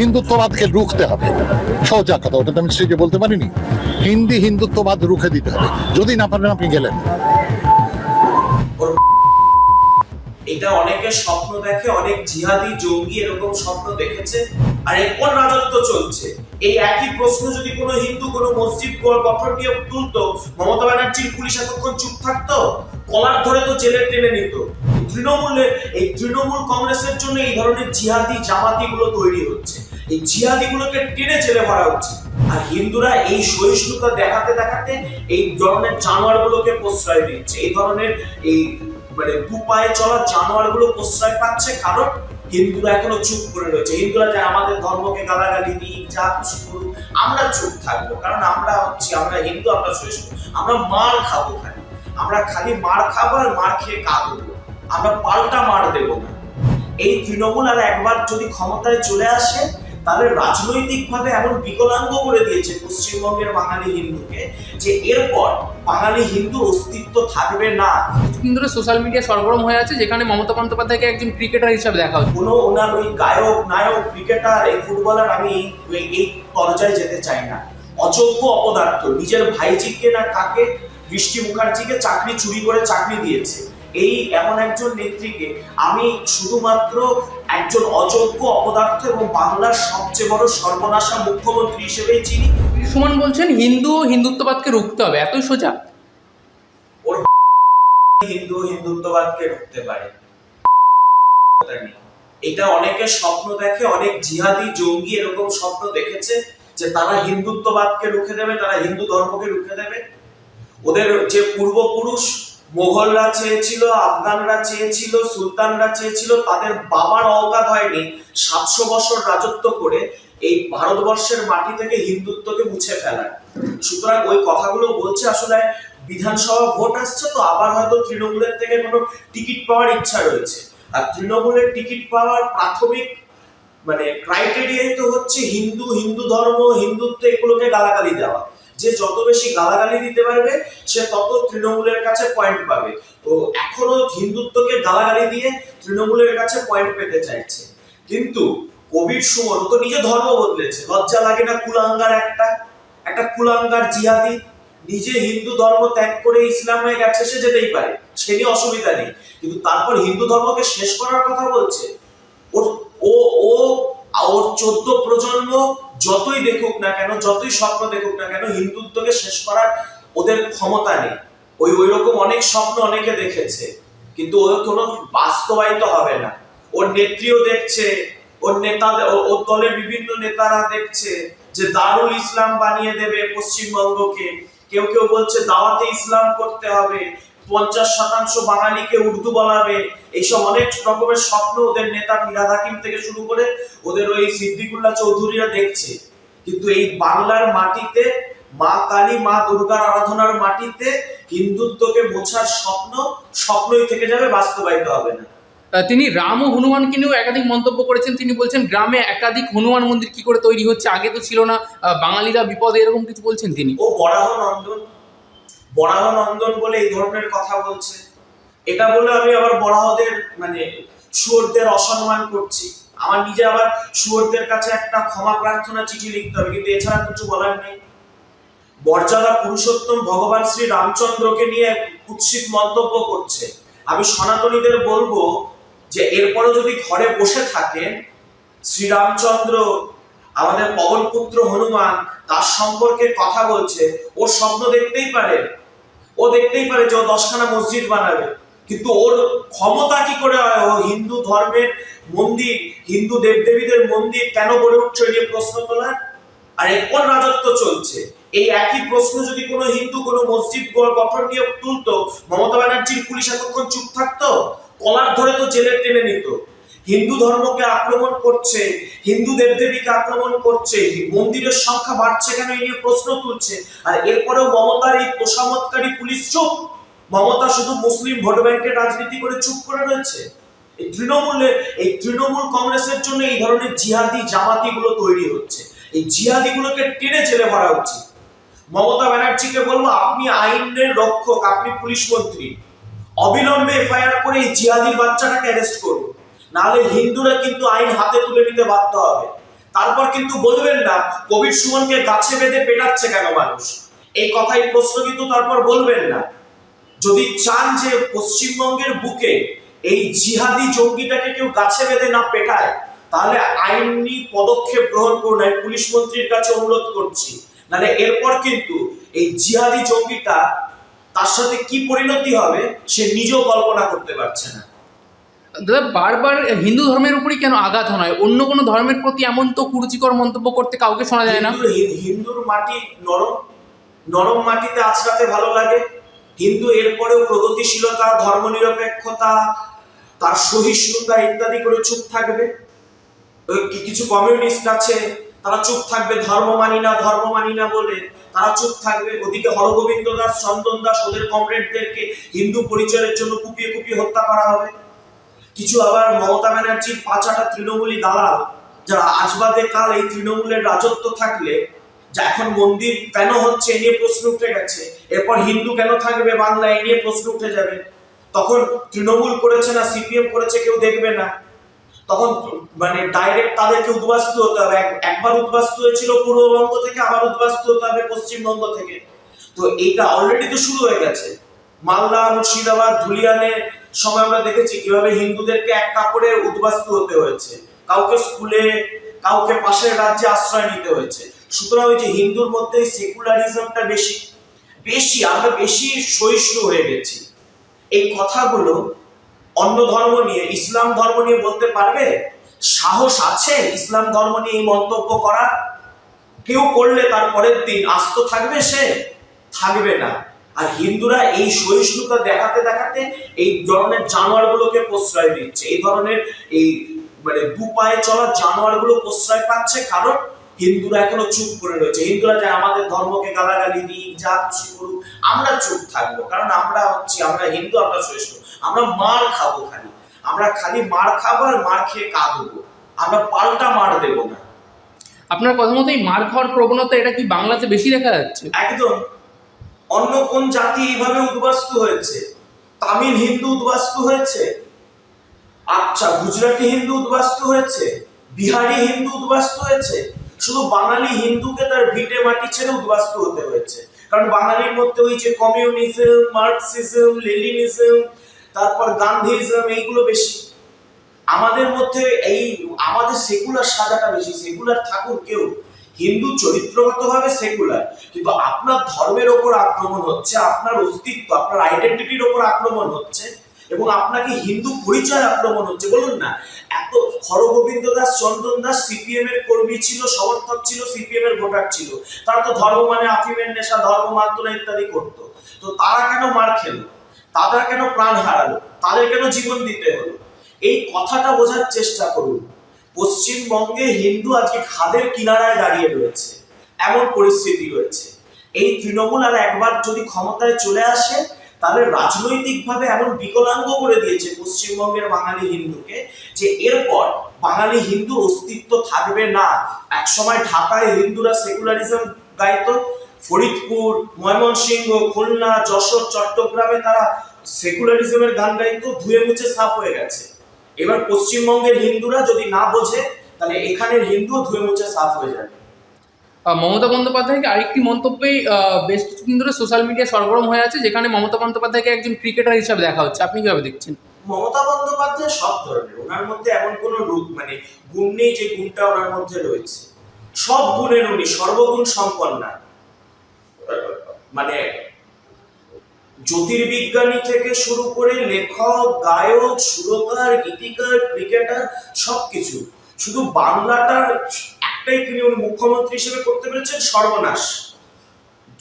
হিন্দুত্ববাদকে রুখতে হবে। সোজা কথা, ওটা তো আমি স্টেজে বলতে পারিনি। হিন্দি হিন্দুত্ববাদ রুখে দিতে হবে। যদি না পারেন আপনি গেলেন। এটা অনেকে স্বপ্ন দেখে, অনেক জিহাদি জঙ্গি এরকম স্বপ্ন দেখেছে, আর কোন রাজত্ব চলছে? এই একই প্রশ্ন যদি কোনো হিন্দু, কোনো মসজিদ গঠন নিয়ে তুলতো, মমতা ব্যানার্জির পুলিশ এতক্ষণ চুপ থাকতো? কলার ধরে তো জেলে টেনে নিত। তৃণমূলে, এই তৃণমূল কংগ্রেসের জন্য এই ধরনের জিহাদি জামাতি গুলো তৈরি হচ্ছে। এই জিহাদি গুলোকে টেনে জেলে ভরা উচিত আর হিন্দুরা এই সহিষ্ণুতা দেখাতে দেখাতে এই ধরনের জানোয়ার গুলোকে প্রশ্রয় দিচ্ছে। এই ধরনের এই মানে দু পায়ে চলা জানোয়ারগুলো প্রশ্রয় পাচ্ছে কারণ হিন্দুরা এখনও চুপ করে রয়েছে। হিন্দুরা যে আমাদের ধর্মকে গালাগালি দিই যা খুশি করুক, আমরা চুপ থাকব। কারণ আমরা হচ্ছি, আমরা হিন্দু, আমরা সহিষ্ণু, আমরা মার খাব খালি। আমরা খালি মার খাব আর মার খেয়ে কাঁদবো। আমরা পাল্টা মার দেবো না। এই তৃণমূল আর একবার যদি ক্ষমতায় চলে আসে তাহলে রাজনৈতিকভাবে এমন বিকলাঙ্গ করে দিয়েছে পশ্চিমবঙ্গের বাঙালি হিন্দুকে যে এরপর বাঙালি হিন্দুর অস্তিত্ব থাকবে না। কিছুদিন ধরে সোশ্যাল মিডিয়া সরগরম হয়ে আছে যেখানে মমতা বন্দ্যোপাধ্যায়কে একজন ক্রিকেটার হিসাবে দেখা হচ্ছে। কোনো ওনার ওই গায়ক নায়ক ক্রিকেটার এই ফুটবলার আমি এই পর্যায়ে যেতে চাই না। অযোগ্য অপদার্থ নিজের ভাইজিকে না কাকে বৃষ্টি মুখার্জিকে চাকরি চুরি করে চাকরি দিয়েছে। এই এমন একজন নেত্রীকে আমি শুধুমাত্র একজন অযোগ্য অপদার্থ এবং বাংলার সবচেয়ে বড় সর্বনাশা মুখ্যমন্ত্রী হিসেবেই চিনি। সুমন বলছেন হিন্দু ও হিন্দুত্ববাদকে রুখতে হবে এতই সোজা। ওর হিন্দু হিন্দুত্ববাদকে রুখতে পারে। এটা অনেকে স্বপ্ন দেখে অনেক জিহাদি জঙ্গি এরকম স্বপ্ন দেখেছে যে তারা হিন্দুত্ববাদকে রুখে দেবে তারা হিন্দু ধর্মকে রুখে দেবে। ওদের যে পূর্বপুরুষ মোগলরা চেয়েছিল, আফগানরা চেয়েছিল, সুলতানরা চেয়েছিল, তাদের বাবার অবকাত হয়নি। সাতশো বছর রাজত্ব করে এই ভারতবর্ষের মাটি থেকে হিন্দুত্বকে মুছে ফেলার সুতরাং ওই কথাগুলো বলছে, আসলে বিধানসভা ভোট আসছে তো, আবার হয়তো তৃণমূলের থেকে কোনো টিকিট পাওয়ার ইচ্ছা রয়েছে। আর তৃণমূলের টিকিট পাওয়ার প্রাথমিক মানে ক্রাইটেরিয়াই তো হচ্ছে হিন্দু হিন্দু ধর্ম, হিন্দুত্ব, এগুলোকে গালাগালি দেওয়া। যে যত বেশি গালাগালি দিতে পারবে, সে তত তৃণমূলের কাছে পয়েন্ট পাবে। তো এখনও হিন্দুত্বকে গালাগালি দিয়ে তৃণমূলের কাছে পয়েন্ট পেতে চাইছে। কিন্তু কোভিড সুমন তো নিজে ধর্ম বদলেছে। লজ্জা লাগে না কুলাঙ্গার একটা? একটা কুলাঙ্গার জিহাদি? নিজে হিন্দু ধর্ম ত্যাগ করে ইসলামে গেছে, সে যেতেই পারে। সে নিয়ে অসুবিধা নেই। কিন্তু তারপর হিন্দু ধর্মকে শেষ করার কথা বলছে। ওর ও ও ওর চোদ্দ প্রজন্ম যতই দেখুক না কেন, যতই স্বপ্ন দেখুক না কেন, হিন্দুত্বকে শেষ করার ওদের ক্ষমতা নেই। ওই ওই রকম অনেক স্বপ্ন অনেকে দেখেছে, কিন্তু ওর কোনো বাস্তবায়িত হবে না। ওর নেত্রীও দেখছে, ওর নেতা ওর দলের বিভিন্ন নেতারা দেখছে যে দারুল ইসলাম বানিয়ে দেবে পশ্চিমবঙ্গকে। কেউ কেউ বলছে দাওয়াতে ইসলাম করতে হবে পঞ্চাশ শতাংশ বাঙালিকে উর্দু বলাবে। এইসব অনেক রকমের স্বপ্ন ওদের নেতা মিরাদ হাকিম থেকে শুরু করে ওদের ওই সিদ্দিকুল্লাহ চৌধুরীরা দেখছে। কিন্তু এই বাংলার মাটিতে মা কালী মা দুর্গার আরাধনার মাটিতে হিন্দুত্বকে মোছার স্বপ্ন স্বপ্নই থেকে যাবে বাস্তবায়িত হবে না। তিনি রাম ও হনুমানকে নিয়েও একাধিক মন্তব্য করেছেন। তিনি বলছেন গ্রামে একাধিক হনুমান মন্দির কি করে তৈরি হচ্ছে? আগে তো ছিল না। বাঙালিরা বিপদে এরকম কিছু বলছেন তিনি। ও বরাহ নন্দন। বরাহ নন্দন বলে এই ধরনের কথা বলছে। এটা বলে আমি আবার বরাহদের মানে শুয়োরদের অসম্মান করছি। আমার নিজে আবার শুয়োরদের কাছে একটা ক্ষমা প্রার্থনা চিঠি লিখতে হবে, কিন্তু এছাড়া কিছু বলার নেই। মর্যাদা পুরুষোত্তম ভগবান শ্রী রামচন্দ্রকে নিয়ে কুৎসিত মন্তব্য করছে। আমি সনাতনীদের বলব যে, এরপরও যদি ঘরে বসে থাকেন শ্রীরামচন্দ্র আমাদের পবন পুত্র হনুমান তার সম্পর্কে কথা বলছে। ওর স্বপ্ন দেখতেই পারে। ও দেখতেই পারে যে ও দশখানা মসজিদ বানাবে। কিন্তু ওর ক্ষমতা কি করে হয়? ও হিন্দু ধর্মের মন্দির, হিন্দু দেবদেবীদের মন্দির কেন গড়ে উঠছে নিয়ে প্রশ্ন তোলার? আর এর কোন রাজত্ব চলছে। এই একই প্রশ্ন যদি কোনো হিন্দু কোনো মসজিদ গঠন নিয়ে তুলতো, মমতা ব্যানার্জির পুলিশ এতক্ষণ চুপ থাকতো? কলার ধরে তো জেলে টেনে নিত। হিন্দু ধর্মকে আক্রমণ করছে, হিন্দু দেবদেবীকে আক্রমণ করছে, মন্দিরের সংখ্যা বাড়ছে কেন এই নিয়ে প্রশ্ন তুলছে? আর এরপরেও মমতার এই তোষামতকারী পুলিশ চুপ? মমতা শুধু মুসলিম ভোট ব্যাংকের রাজনীতি করে চুপ করে রয়েছে? এই তৃণমূলে, এই তৃণমূল কংগ্রেসের জন্য এই ধরনের জিহাদি জামাতি গুলো তৈরি হচ্ছে। এই জিহাদি গুলোকে টেনে জেলে ভরা উচিত। মমতা ব্যানার্জিকে বলব, আপনি আইনের রক্ষক, আপনি পুলিশ মন্ত্রী। অবিলম্বে এফআইআর করে এই জিহাদির বাচ্চাটাকে অ্যারেস্ট করুন। নাহলে হিন্দুরা কিন্তু আইন হাতে তুলে নিতে বাধ্য হবে। তারপর কিন্তু বলবেন না, কবির সুমনকে গাছে বেঁধে পেটাচ্ছে কেন মানুষ? এই কথাই প্রশ্ন কিন্তু তারপর বলবেন না। যদি চান যে পশ্চিমবঙ্গের বুকে এই জিহাদি জঙ্গিটাকে কেউ গাছে বেঁধে না পেটায়, তাহলে আইনি পদক্ষেপ গ্রহণ করুন। আমি পুলিশ মন্ত্রীর কাছে অনুরোধ করছি, নাহলে এরপর কিন্তু এই জিহাদি জঙ্গিটা তার সাথে কি পরিণতি হবে, সে নিজেও কল্পনা করতে পারছে না। দাদা, বারবার হিন্দু ধর্মের উপরই কেন আঘাত হয় অন্য কোনো ধর্মের প্রতি এমন তো কুরুচিকর মন্তব্য করতে কাউকে শোনা যায় না। হিন্দু- হিন্দুর মাটি নরম নরম মাটিতে আছড়াতে ভালো লাগে। হিন্দু এরপরেও প্রগতিশীলতা, ধর্মনিরপেক্ষতা, তার সহিষ্ণুতা ইত্যাদি করে চুপ থাকবে। কিছু কমিউনিস্ট আছে, তারা চুপ থাকবে। ধর্ম মানি না, ধর্ম মানি না বলে তারা চুপ থাকবে। ওদিকে হরগোবিন্দ দাস, চন্দন দাস, ওদের কমরেডদেরকে হিন্দু পরিচয়ের জন্য কুপিয়ে কুপিয়ে হত্যা করা হবে। কিছু আবার মমতা ব্যানার্জির পাঁচাটা তৃণমূলী দালাল, যারা আজবাদে কাল এই তৃণমূলের রাজত্ব থাকলে, যা এখন মন্দির কেন হচ্ছে এ নিয়ে প্রশ্ন উঠে গেছে, এরপর হিন্দু কেন থাকবে বাংলা এ নিয়ে প্রশ্ন উঠে যাবে। তখন তৃণমূল করেছে না, সিপিএম করেছে কেউ দেখবে না। তখন মানে ডাইরেক্ট তাদেরকে উদ্বাস্তু হতে হবে। এক- একবার উদ্বাস্তু হয়েছিল পূর্ববঙ্গ থেকে, আবার উদ্বাস্তু হতে হবে পশ্চিমবঙ্গ থেকে। তো এইটা অলরেডি তো শুরু হয়ে গেছে। মালদা, মুর্শিদাবাদ, ধুলিয়ানে সময় আমরা দেখেছি কীভাবে হিন্দুদেরকে এক কাপড়ে উদ্বাস্তু হতে হয়েছে। কাউকে স্কুলে, কাউকে পাশের রাজ্যে আশ্রয় নিতে হয়েছে। সুতরাং ওই যে হিন্দুর মধ্যে সেকুলারিজমটা বেশি বেশি, আমরা বেশি সহিষ্ণু হয়ে গেছি। এই কথাগুলো অন্য ধর্ম নিয়ে, ইসলাম ধর্ম নিয়ে বলতে পারবে? সাহস আছে ইসলাম ধর্ম নিয়ে এই মন্তব্য করার কেউ করলে তার পরের দিন আস্ত থাকবে সে? থাকবে না। আর হিন্দুরা এই সহিষ্ণুতা দেখাতে দেখাতে এই ধরনের জানোয়ারগুলোকে প্রশ্রয় দিচ্ছে। এই ধরনের এই মানে দু পায়ে চলা জানোয়ারগুলো প্রশ্রয় পাচ্ছে কারণ হিন্দুরা এখনও চুপ করে রয়েছে। হিন্দুরা যে আমাদের ধর্মকে গালাগালি দিই যা খুশি করুক আমরা চুপ থাকব। কারণ আমরা হচ্ছি আমরা হিন্দু আমরা সহিষ্ণু। আমরা মার খাব খালি। আমরা খালি মার খাব আর মার খেয়ে কাঁদবো। আমরা পাল্টা মার দেবো না। আপনার কথা মতো এই মার খাওয়ার প্রবণতা এটা কি বাংলাতে বেশি দেখা যাচ্ছে? একদম। অন্য কোন জাতি এইভাবে উদ্বাস্তু হয়েছে? তামিল হিন্দু উদ্বাস্তু হয়েছে? আচ্ছা গুজরাটি হিন্দু উদ্বাস্তু হয়েছে? বিহারি হিন্দু উদ্বাস্তু হয়েছে? শুধু বাঙালি হিন্দুকে তার ভিটে মাটি ছেড়ে উদ্বাস্তু হতে হয়েছে। কারণ বাঙালির মধ্যে ওই যে কমিউনিজম, মার্কসিজম লেলিনিজম তারপর গান্ধীজম, এইগুলো বেশি। আমাদের মধ্যে এই, আমাদের সেকুলার সাজাটা বেশি। সেকুলার থাকুক কেউ হিন্দু চরিত্রগতভাবে সেকুলার কিন্তু আপনার ধর্মের ওপর আক্রমণ হচ্ছে, আপনার অস্তিত্ব, আপনার আইডেন্টিটির ওপর আক্রমণ হচ্ছে, এবং আপনাকে হিন্দু পরিচয় আক্রমণ হচ্ছে। বলুন না, এত হরগোবিন্দ দাস, চন্দন দাস সিপিএম এর কর্মী ছিল, সমর্থক ছিল সিপিএম এর ভোটার ছিল। তারা তো ধর্ম মানে আফিমের নেশা, ধর্ম মানত ইত্যাদি করতো। তো তারা কেন মার খেলো? তারা কেন প্রাণ হারালো? তাদের কেন জীবন দিতে হলো? এই কথাটা বোঝার চেষ্টা করুন। পশ্চিমবঙ্গে হিন্দু আজকে খাদের কিনারায় দাঁড়িয়ে রয়েছে। এমন পরিস্থিতি রয়েছে। এই তৃণমূল আর একবার যদি ক্ষমতায় চলে আসে, তাহলে রাজনৈতিকভাবে এমন বিকলাঙ্গ করে দিয়েছে পশ্চিমবঙ্গের বাঙালি হিন্দুকে যে এরপর বাঙালি হিন্দুর অস্তিত্ব থাকবে না। একসময় ঢাকায় হিন্দুরা সেকুলারিজম গাইতো। ফরিদপুর, ময়মনসিংহ, খুলনা, যশোর, চট্টগ্রামে তারা সেকুলারিজমের গান গাইতো। ধুয়ে মুছে সাফ হয়ে গেছে। এবার পশ্চিমবঙ্গের হিন্দুরা যদি না বোঝে তাহলে এখানের হিন্দু ধুয়ে মুছে সাফ হয়ে যাবে। মমতা বন্দ্যোপাধ্যায়কে আরেকটি মন্তব্যেই আহ, বেশ কিছুদিন ধরে সোশ্যাল মিডিয়া সরগরম হয়ে আছে যেখানে মমতা বন্দ্যোপাধ্যায়কে একজন ক্রিকেটার হিসাবে দেখা হচ্ছে। আপনি কীভাবে দেখছেন? মমতা বন্দ্যোপাধ্যায় সব ধরনের ওনার মধ্যে এমন কোন রূপ মানে গুণ নেই যে গুণটা ওনার মধ্যে রয়েছে। সব গুণের উনি সর্বগুণ সম্পন্না মানে জ্যোতির্বিজ্ঞানী থেকে শুরু করে লেখক, গায়ক, সুরকার, গীতিকার, ক্রিকেটার, সবকিছু। শুধু বাংলাটার একটাই তিনি উনি মুখ্যমন্ত্রী হিসেবে করতে পেরেছেন, সর্বনাশ।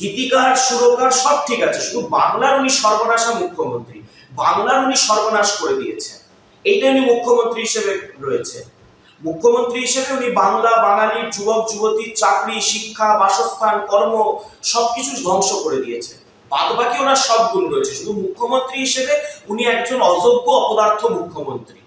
গীতিকার, সুরকার, সব ঠিক আছে, শুধু বাংলার উনি সর্বনাশা মুখ্যমন্ত্রী। বাংলার উনি সর্বনাশ করে দিয়েছেন। এইটা উনি মুখ্যমন্ত্রী হিসেবে রয়েছে। মুখ্যমন্ত্রী হিসেবে উনি বাংলা বাঙালির যুবক যুবতীর চাকরি, শিক্ষা, বাসস্থান, কর্ম, সবকিছু ধ্বংস করে দিয়েছেন। বাদ বাকি ওনার সব গুণ রয়েছে। শুধু মুখ্যমন্ত্রী হিসেবে উনি একজন অযোগ্য অপদার্থ মুখ্যমন্ত্রী।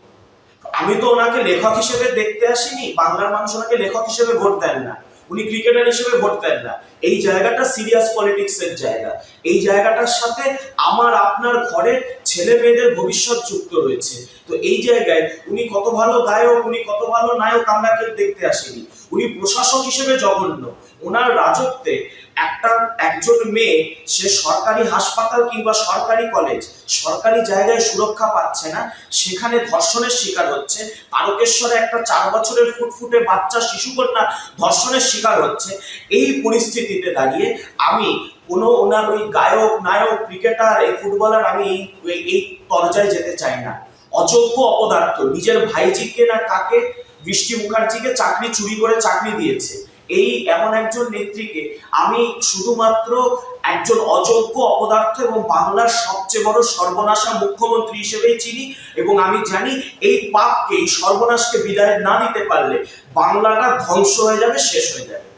আমি তো ওনাকে লেখক হিসেবে দেখতে আসিনি, বাংলার মানুষ ওনাকে লেখক হিসেবে ভোট দেন না। উনি ক্রিকেটার হিসেবে ভোট দেন না। এই জায়গাটা সিরিয়াস পলিটিক্স এর জায়গা। এই জায়গাটার সাথে আমার, আপনার ঘরের ছেলে মেয়েদের ভবিষ্যৎ যুক্ত রয়েছে। তো এই জায়গায় উনি কত ভালো গায়ক, উনি কত ভালো নায়ক আমরা কেউ দেখতে আসিনি। উনি প্রশাসক হিসেবে জঘন্য। ওনার রাজত্বে একটা, একজন মেয়ে, সে সরকারি হাসপাতাল কিংবা সরকারি কলেজ, সরকারি জায়গায় সুরক্ষা পাচ্ছে না, সেখানে ধর্ষণের শিকার হচ্ছে, তারকেশ্বরে একটা চার বছরের ফুটফুটে বাচ্চা শিশুকন্যা ধর্ষণের শিকার হচ্ছে, এই পরিস্থিতিতে দাঁড়িয়ে আমি কোনো ওনার ওই গায়ক, নায়ক, ক্রিকেটার, এই ফুটবলার আমি এই, এই- পর্যায়ে যেতে চাই না। অযোগ্য অপদার্থ, নিজের ভাইজিকে না কাকে বৃষ্টি মুখার্জিকে চাকরি চুরি করে চাকরি দিয়েছে। এই এমন একজন নেত্রীকে আমি শুধুমাত্র একজন অযোগ্য অপদার্থ এবং বাংলার সবচেয়ে বড় সর্বনাশা মুখ্যমন্ত্রী হিসেবেই চিনি এবং আমি জানি এই পাপকে এই সর্বনাশকে বিদায় না দিতে পারলে বাংলাটা ধ্বংস হয়ে যাবে, শেষ হয়ে যাবে।